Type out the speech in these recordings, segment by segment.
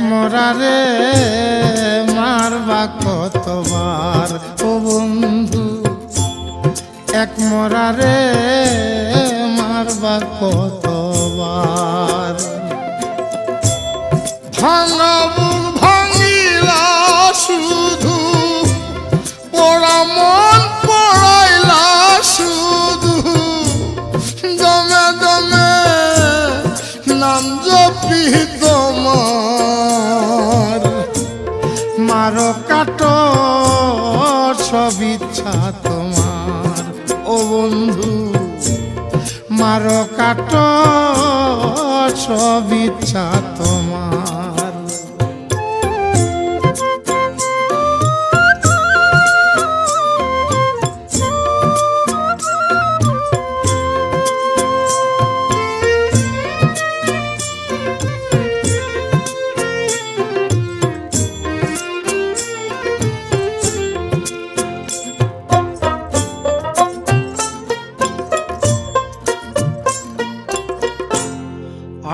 মরারে মারবা কতবার? ও বন্ধু এক মরারে মারবা কতবার? ভাঙা মারো কাট সব তোমার। ও বন্ধু মারো কাটো সব ইচ্ছা তোমার।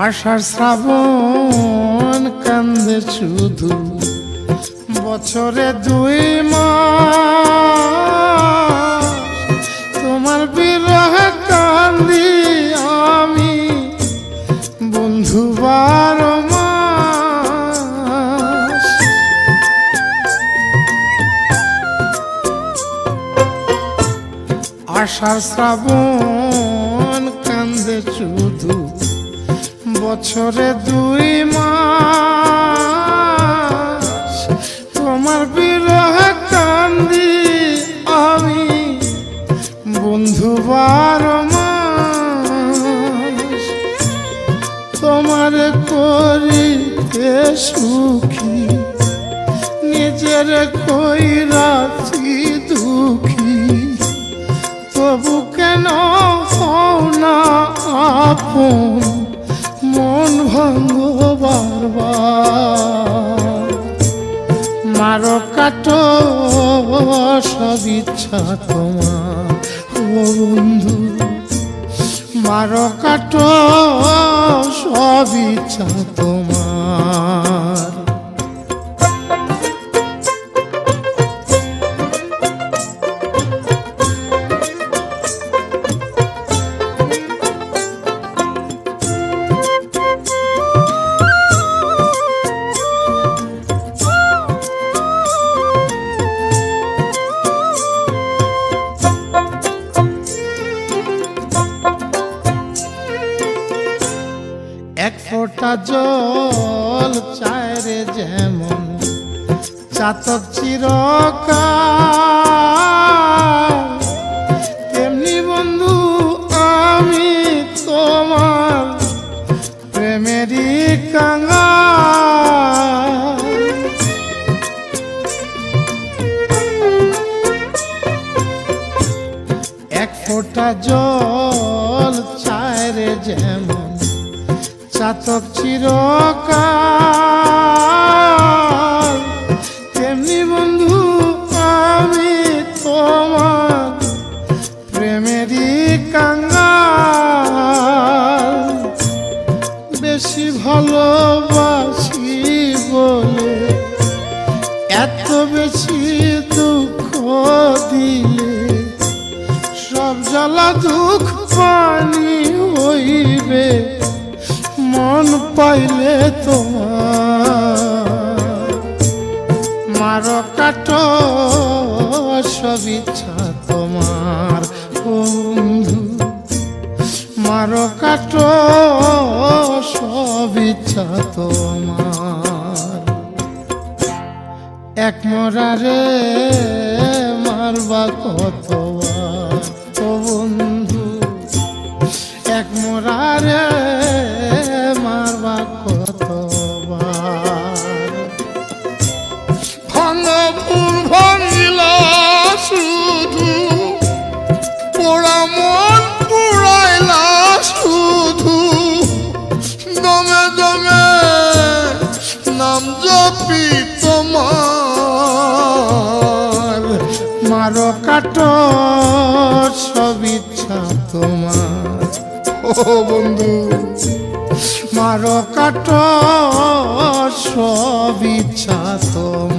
আষাঢ় শ্রাবণ কান্দে শুধু বছরে দুই মাস। তোমার বিরহে কান্দি আমি বন্ধু বারো আষাঢ় শ্রাবণ কান্দে শুধু বছরে দুই মাস। তোমার বিরহে কান্দি আমি বন্ধু বারো তোমার করিতে সুখী, নিজের কই রাখি দুঃখী? তবু কেন হও না আপন মারো কাটো সব ইচ্ছা তোমার। ও বন্ধু মারো কাটো সব ইচ্ছা তোমার। জল চায় রে যেমন চাতক চিরকাল। তেমনি বন্ধু, আমি তোমার প্রেমেরই কাঙ্গাল এক ফোঁটা জল চায় রে যেমন চাতক চিরকাল। তেমনি বন্ধু, আমি তোমার প্রেমেরই কাঙ্গাল। বেশি ভালোবাসি বলে এত বেশি দুঃখ দিলে সব জ্বালা দুঃখ পানি হইবে। পাইলে তোমার। মারো কাটো, সব ইচ্ছা তোমার বন্ধু। মারো কাটো, সব ইচ্ছা তোমার। এক মরারে মারবা কতবার মারো কাট সব ইচ্ছা তোমার। ও বন্ধু মারো কাট সব ইচ্ছা তোমার।